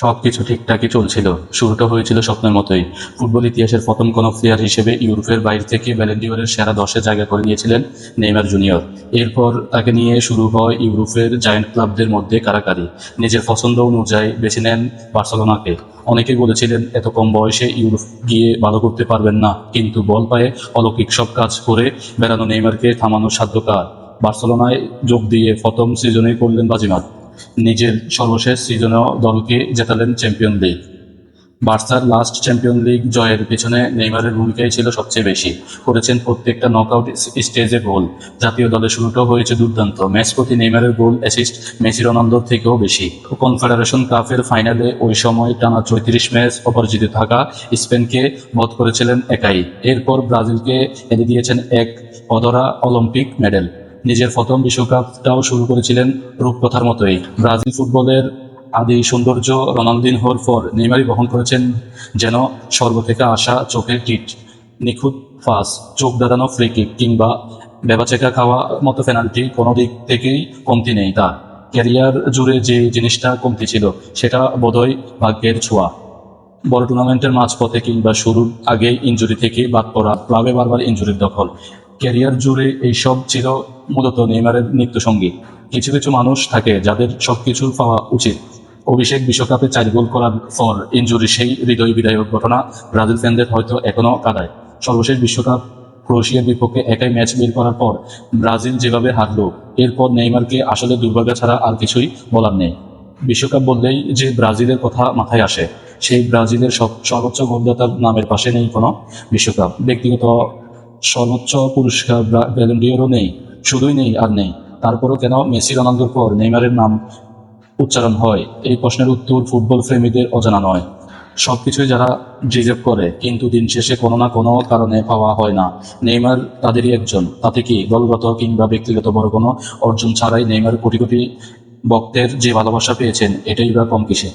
সবকিছু ঠিকঠাকই চলছিল। শুরুটা হয়েছিল স্বপ্নের মতোই। ফুটবল ইতিহাসের প্রথম কোনো প্লেয়ার হিসেবে ইউরোপের বাইরে থেকে ব্যালেন্ডিওরের সেরা দশে জায়গা করে নিয়েছিলেন নেইমার জুনিয়র। এরপর তাকে নিয়ে শুরু হয় ইউরোপের জায়ান্ট ক্লাবদের মধ্যে কারাকারি। নিজের পছন্দ অনুযায়ী বেছে নেন বার্সেলোনাকে। অনেকে বলেছিলেন, এত কম বয়সে ইউরোপ গিয়ে ভালো করতে পারবেন না। কিন্তু বল পায়ে অলৌকিক সব কাজ করে বেড়ানো নেইমারকে থামানোর সাধ্য কার? বার্সেলোনায় যোগ দিয়ে প্রথম সিজনেই করলেন বাজিমাত। নিজের সর্বশেষ সিজনেও দলকে জেতালেন চ্যাম্পিয়ন লিগ বার্সার লাস্ট চ্যাম্পিয়ন লিগ জয়ের পেছনে নেইমারের ভূমিকাই ছিল সবচেয়ে বেশি। করেছেন প্রত্যেকটা নকআউট স্টেজে গোল জাতীয় দলের শুরুটাও হয়েছে দুর্দান্ত। ম্যাচ প্রতি নেইমারের গোল অ্যাসিস্ট মেসি রোনালদোর থেকেও বেশি। কনফেডারেশন কাপের ফাইনালে ওই সময় টানা চৌত্রিশ ম্যাচ অপরাজিত থাকা স্পেনকে বধ করেছিলেন একাই। এরপর ব্রাজিলকে এনে দিয়েছেন এক অধরা অলিম্পিক মেডেল নিজের প্রথম বিশ্বকাপটাও শুরু করেছিলেন রূপকথার মতোই। ব্রাজিল ফুটবলের আদি সৌন্দর্য রোনালদিনহোর পর নেইমারি বহন করেছেন যেন সর্ব থেকে আসা চোখের টিট, নিখুঁত পাস চোখ দাঁড়ানো ফ্রি কিক কিংবা বেবাচেকা খাওয়া মতো পেনাল্টি কোনো দিক থেকেই কমতি নেই তার। ক্যারিয়ার জুড়ে যে জিনিসটা কমতি ছিল, সেটা বোধহয় ভাগ্যের ছোঁয়া। বড় টুর্নামেন্টের মাঝপথে কিংবা শুরুর আগে ইঞ্জুরি থেকে বাদ পড়া ক্লাবে বারবার ইঞ্জুরির দখল। ক্যারিয়ার জুড়ে এইসব ছিল মূলত নেইমারের নিত্যসঙ্গী। কিছু কিছু মানুষ থাকে যাদের সবকিছু পাওয়া উচিত। অভিষেক বিশ্বকাপে চার গোল করার পর ইঞ্জুরি সেই হৃদয় বিদায়ক ঘটনা ব্রাজিল ফ্যানদের হয়তো এখনও কাদায়। সর্বশেষ বিশ্বকাপ ক্রোয়েশিয়ার বিপক্ষে একাই ম্যাচ বের করার পর ব্রাজিল যেভাবে হারলো, এরপর নেইমারকে আসলে দুর্ভাগ্য ছাড়া আর কিছুই বলার নেই। বিশ্বকাপ বললেই যে ব্রাজিলের কথা মাথায় আসে, সেই ব্রাজিলের সব সর্বোচ্চ গোলদাতার নামের পাশে নেই কোনো বিশ্বকাপ। ব্যক্তিগত সর্বোচ্চ পুরস্কার ব্যালন্ডিওরও নেই, শুধুই নেই আর নেই। তারপরও কেন মেসি রোনালদোর পর নেইমারের নাম উচ্চারণ হয়? এই প্রশ্নের উত্তর ফুটবল প্রেমীদের অজানা নয়। সবকিছুই যারা ডিজার্ভ করে, কিন্তু দিন শেষে কোনো না কোনো কারণে পাওয়া হয় না। নেইমার তাদেরই একজন। তাতে কি দলগত কিংবা ব্যক্তিগত বড় কোনো অর্জন ছাড়াই নেইমার কোটি কোটি ভক্তের যে ভালোবাসা পেয়েছেন, এটাই বা কম কিসে